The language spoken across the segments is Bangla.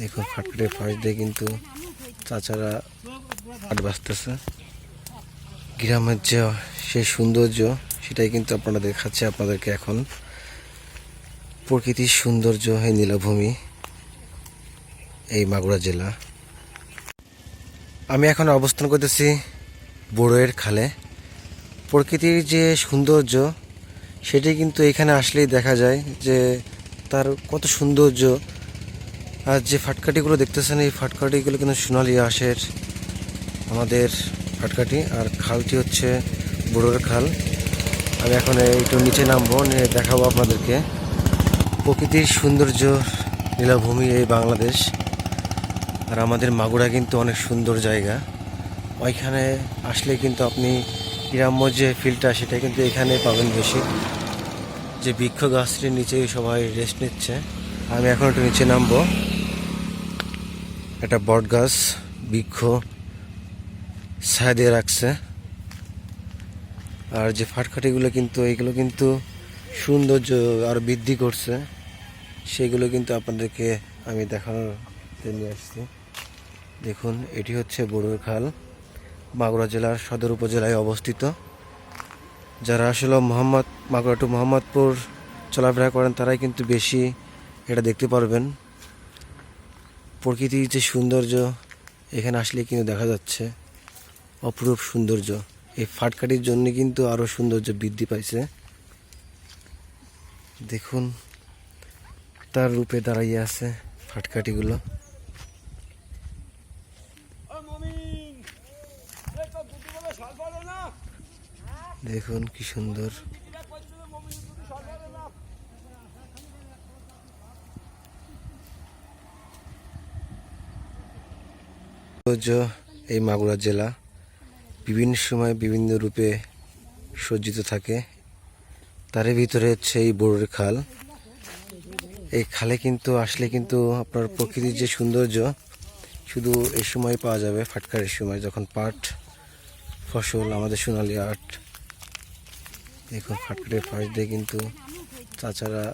দেখুন ফাটকাটের পাশ দিয়ে কিন্তু চাচারা আট বাঁচতেছে। গ্রামের যে সেই সৌন্দর্য, সেটাই কিন্তু আপনারা দেখাচ্ছে আপনাদেরকে এখন। প্রকৃতির সৌন্দর্য এই নীলাভূমি, এই মাগুরা জেলা। আমি এখন অবস্থান করতেছি বড়োয়ের খালে। প্রকৃতির যে সৌন্দর্য, সেটি কিন্তু এখানে আসলেই দেখা যায় যে তার কত সৌন্দর্য আর যে ফাটকাটিগুলো দেখতেছেন, এই ফাটকাটিগুলো কিন্তু সোনালি আঁশের আমাদের ফাটকাটি। আর খালটি হচ্ছে বড়োর খাল। আমি এখন একটু নিচে নামবো, নিয়ে দেখাবো আপনাদেরকে। প্রকৃতির সৌন্দর্য নীলাভূমি এই বাংলাদেশ। আর আমাদের মাগুরা কিন্তু অনেক সুন্দর জায়গা। ওইখানে আসলে কিন্তু আপনি গ্রাম্য যে ফিলটা, সেটা কিন্তু এখানে পাবেন বেশি। যে বৃক্ষ গাছটির নিচেই সবাই রেস্ট নিচ্ছে। আমি এখন একটু নিচে নামবো। একটা বট গাছ, বৃক্ষ ছায়া দিয়ে রাখছে। আর যে ফাটখাটিগুলো কিন্তু এইগুলো কিন্তু সৌন্দর্য আর বৃদ্ধি করছে। সেগুলো কিন্তু আপনাদেরকে আমি দেখানোর নিয়ে আসছি। দেখুন, এটি হচ্ছে বড়ুর খাল, মাগুরা জেলার সদর উপজেলায় অবস্থিত। যারা আসলে মোহাম্মদ, মাগুরা টু মোহাম্মদপুর চলাফেরা করেন, তারাই কিন্তু বেশি এটা দেখতে পারবেন। প্রকৃতির যে সৌন্দর্য এখানে আসলে কিন্তু দেখা যাচ্ছে অপরূপ সৌন্দর্য। এই ফাটকাটির জন্য কিন্তু আরও সৌন্দর্য বৃদ্ধি পাইছে। দেখুন, তার রূপে দাঁড়াইয়ে আছে ফাটকাটিগুলো। দেখুন কি সুন্দর। সৌন্দর্য এই মাগুরা জেলা বিভিন্ন সময় বিভিন্ন রূপে সজ্জিত থাকে। তার ভিতরে হচ্ছে এই বড়ুর খাল। এই খালে কিন্তু আসলে কিন্তু আপনার প্রকৃতির যে সৌন্দর্য, শুধু এই সময় পাওয়া যাবে ফাটকারের সময়, যখন পাট, ফসল, আমাদের সোনালি আট, দেখুন ফাটকারের পাশ দিয়ে কিন্তু চাচারা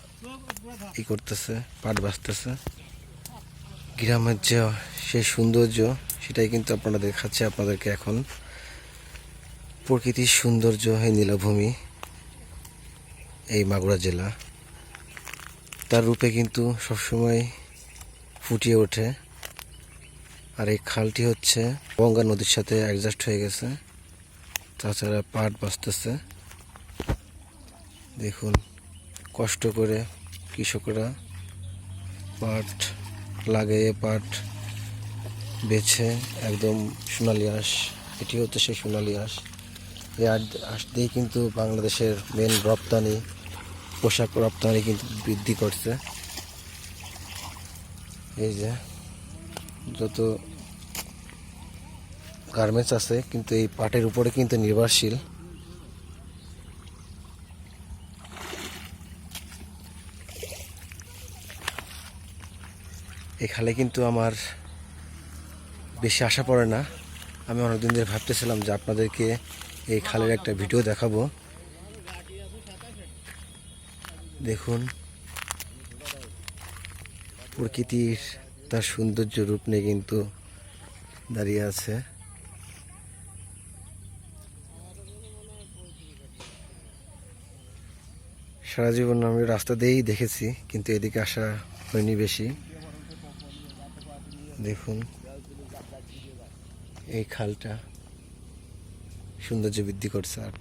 ই করতেছে, পাট বাঁচতেছে। গ্রামের যে সেই সৌন্দর্য সেটাই কিন্তু আপনারা দেখাচ্ছে আপনাদেরকে এখন। প্রকৃতির সৌন্দর্য হয় নীলাভূমি, এই মাগুরা জেলা। তার রূপে কিন্তু সবসময় ফুটিয়ে ওঠে। আর এই খালটি হচ্ছে গঙ্গা নদীর সাথে অ্যাডজাস্ট হয়ে গেছে। তাছাড়া পাট বাঁচতেছে। দেখুন, কষ্ট করে কৃষকরা পাট লাগিয়ে পাট বেছে একদম সোনালি আঁশ, এটি হচ্ছে সেই সোনালি আঁশ। এই আঁশ দিয়ে কিন্তু বাংলাদেশের মেন রপ্তানি, পোশাক রপ্তানি কিন্তু বৃদ্ধি করছে। এই যে, যত গার্মেন্টস আছে, কিন্তু এই পাটের উপরে কিন্তু নির্ভরশীল। এখানে কিন্তু আমার বেশি আশা পড়ে না। আমি অনেকদিন ধরে ভাবতেছিলাম যে আপনাদেরকে এই খালের একটা ভিডিও দেখাবো। দেখুন, প্রকৃতির তার সৌন্দর্য রূপ নিয়ে কিন্তু দাঁড়িয়ে আছে। সারা জীবন আমি রাস্তা দিয়েই দেখেছি, কিন্তু এদিকে আসা হয়নি বেশি। দেখুন এই খালটা সৌন্দর্য বৃদ্ধি করছে আর